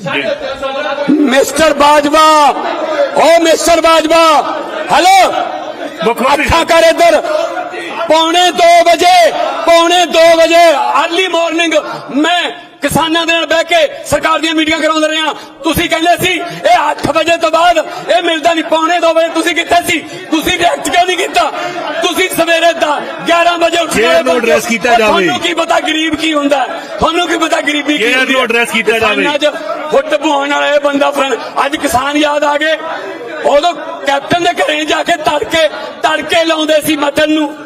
Mister Bajwa ਓ mister Bajwa hello ਮੁੱਖ ਮੰਤਰੀ ਅੱਖਾਂ ਕਰ ਇੱਧਰ ਪੌਣੇ 2 ਵਜੇ ਪੌਣੇ 2 ਵਜੇ ਅਰਲੀ ਮਾਰਨਿੰਗ ਮੈਂ ਕਿਸਾਨਾਂ ਦੇ ਨਾਲ ਬਹਿ ਕੇ ਸਰਕਾਰ ਦੀਆਂ ਮੀਟਿੰਗਾਂ ਕਰਾਉਂਦਾ ਰਿਹਾ ਤੁਸੀਂ ਕਹਿੰਦੇ ਸੀ ਇਹ 8 ਵਜੇ ਤੋਂ ਬਾਅਦ ਇਹ ਮਿਲਦਾ ਨਹੀਂ ਪੌਣੇ 2 ਵਜੇ ਤੁਸੀਂ ਕਿੱਥੇ ਸੀ ਤੁਸੀਂ ਰਿਐਕਟ ਕਿਉਂ ਨਹੀਂ ਕੀਤਾ ਤੁਸੀਂ ਸਵੇਰੇ ਦਾ 11 ਵਜੇ ਉੱਠ Chair ਨੂੰ ਬੰਦੇ- address ਕੀਤਾ ਉਹ ਜਾਵੇ। ਤੁਹਾਨੂੰ ਕੀ ਪਤਾ ਗਰੀਬ ਕੀ ਹੁੰਦਾ ਹੈ? ਤੁਹਾਨੂੰ ਕੀ ਪਤਾ ਗਰੀਬੀ ਕੀ Chair ਹੁੰਦੀ ਨੂੰ ਹੈ? address ਕੀਤਾ ਜਾਵੇ। ਫੁੱਟ ਪਵਾਉਣ ਵਾਲਾ ਇਹ ਬੰਦਾ ਅੱਜ ਕਿਸਾਨ ਯਾਦ ਆ ਗਏ। ਉਦੋਂ ਕੈਪਟਨ ਦੇ ਘਰੇ ਜਾ ਕੇ ਤੜਕੇ ਤੜਕੇ ਲਾਉਂਦੇ ਸੀ ਮਤਨ ਨੂੰ।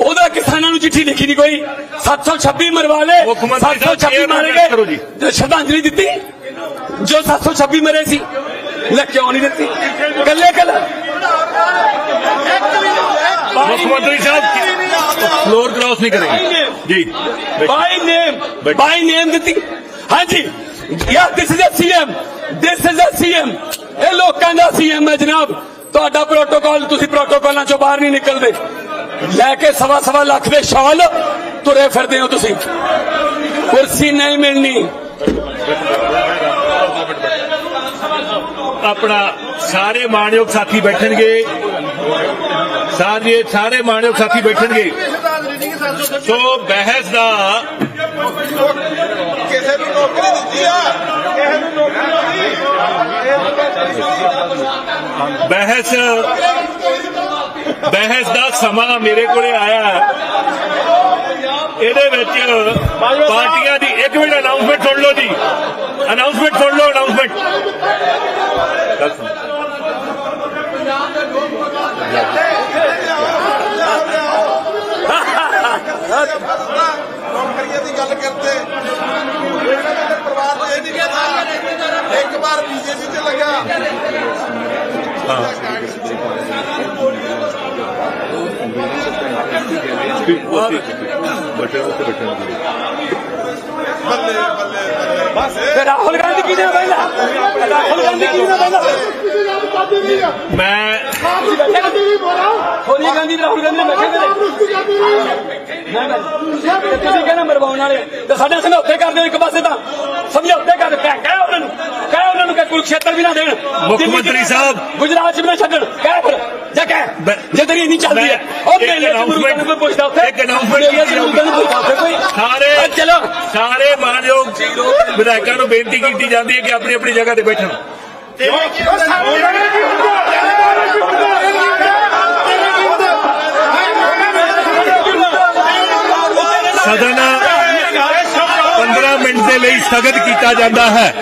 ਉਹਦਾ ਕਿਸਾਨਾਂ ਨੂੰ ਚਿੱਠੀ ਲਿਖੀ ਨਹੀਂ ਕੋਈ। 726 ਮਰਵਾ ਸਾਹਿਬ, 726 chair ਨੂੰ ਮਾਰੇ। ਗਏ। ਸ਼ਰਧਾਂਜਲੀ ਦਿੱਤੀ। ਜੋ 726 ਮਰੇ ਸੀ ਲੈ ਕਿਉਂ ਨਹੀਂ ਦਿੱਤੀ? ਕੱਲੇ ਕੱਲੇ। ਮੁੱਖ ਮੰਤਰੀ ਸਾਹਿਬ ਫਲੋਰ ਕ੍ਰਾਸ ਨਹੀਂ ਕਰੇਗੇ। ਜੀ। ਬਾਈ ਨੇਮ। ਬਾਈ ਨੇਮ ਦਿੱਤੀ। ਹਾਂਜੀ। Yeah this is a CM this is a CM ਇਹ ਲੋਕਾਂ ਦਾ ਸੀਐਮ ਹੈ ਜਨਾਬ। ਤੁਹਾਡਾ ਪ੍ਰੋਟੋਕਾਲ ਤੁਸੀਂ ਪ੍ਰੋਟੋਕਾਲਾਂ ਚੋਂ ਬਾਹਰ ਨਹੀਂ ਨਿਕਲਦੇ। ਲੈ ਕੇ ਸਵਾ ਸਵਾ ਲੱਖ ਦੇ ਸ਼ਾਲ ਤੁਰੇ ਫਿਰਦੇ ਹੋ ਤੁਸੀਂ। ਕੁਰਸੀ ਨਹੀਂ ਮਿਲਣੀ। ਆਪਣਾ ਸਾਰੇ ਮਾਣਯੋਗ ਸਾਥੀ ਬੈਠਣਗੇ। ਸਾਰੇ ਸਾਰੇ ਮਾਣਯੋਗ ਸਾਥੀ ਬੈਠਣਗੇ। ਸੋ ਬਹਿਸ ਦਾ ਕਿਸੇ ਨੂੰ ਨੌਕਰੀ ਦਿੱਤੀ ਆ ਕਿਸੇ ਨੂੰ ਨੌਕਰੀ ਬਹਿਸ ਬਹਿਸ ਦਾ ਸਮਾਂ ਮੇਰੇ ਕੋਲੇ ਆਇਆ। ਇਹਦੇ ਵਿੱਚ ਪਾਰਟੀਆਂ ਦੀ ਇੱਕ ਮਿੰਟ ਅਨਾਉਂਸਮੈਂਟ ਸੁਣ ਲਓ ਜੀ। ਅਨਾਉਂਸਮੈਂਟ ਸੁਣ ਲਓ ਅਨਾਉਂਸਮੈਂਟ ਨੌਕਰੀਆਂ ਦੀ ਗੱਲ ਕਰਦੇ ਪਰਿਵਾਰ ਨੂੰ ਇਹ ਨਹੀਂ ਕਹਿੰਦਾ ਇੱਕ ਵਾਰ ਬੀਜੇਪੀ ਤੇ ਲੱਗਾ ਬੱਲੇ ਬੱਲੇ ਬਸ। ਤੇ ਰਾਹੁਲ ਗਾਂਧੀ ਕਿਹਨੇ ਪਹਿਲਾਂ? ਰਾਹੁਲ ਗਾਂਧੀ ਕਿਹਨੇ ਪਹਿਲਾਂ? ਮੈਂ ਸੋਨੀਆ ਗਾਂਧੀ ਰਾਹੁਲ ਗਾਂਧੀ ਨੇ ਬੈਠੇ ਨੇ। ਤੇ ਤੁਸੀਂ ਕਹਿੰਦੇ ਮਰਵਾਉਣ ਵਾਲੇ ਤੇ ਸਾਡੇ ਸਮਝੌਤੇ ਕਰਦੇ ਇੱਕ ਪਾਸੇ ਤਾਂ। ਸਮਝੌਤੇ ਕਰਦੇ ਕਹਿ ਕਹਿ ਉਹਨਾਂ ਨੂੰ। ਕਹਿ ਉਹਨਾਂ ਨੂੰ ਕਿ ਕੁਰਕਸ਼ੇਤਰ ਵੀ ਨਾ ਦੇਣ। ਮੁੱਖ ਮੰਤਰੀ ਸਾਹਿਬ। ਗੁਜਰਾਤ ਚ ਵੀ ਨਾ ਛੱਡਣ। ਕਹਿ ਫਿਰ ਜਾ ਕਹਿ ਬ- ਜੇ ਤੇਰੀ ਇੰਨੀ ਚੱਲਦੀ ਹੈ ਉਹ ਮੇਲੇ ਚ ਮੁਰਗਾਂ ਨੂੰ ਕੋਈ ਪੁੱਛਦਾ ਉੱਥੇ। ਇੱਕ ਮੇਲੇ ਚ ਮੁਰਗਾਂ ਨੂੰ ਪੁੱਛਦਾ ਉੱਥੇ ਕੋਈ। ਸਾਰੇ ਚਲੋ। ਸਾਰੇ ਮਾਨਯੋਗ ਵਿਧਾਇਕਾਂ ਨੂੰ ਬੇਨਤੀ ਕੀਤੀ ਜਾਂਦੀ ਹੈ ਕਿ ਆਪਣੀ ਆਪਣੀ ਜਗ੍ਹਾ ਤੇ ਬੈਠਣ। ਸਦਨ 15 ਮਿੰਟ ਦੇ ਲਈ ਸਥਗਿਤ ਕੀਤਾ ਜਾਂਦਾ ਹੈ।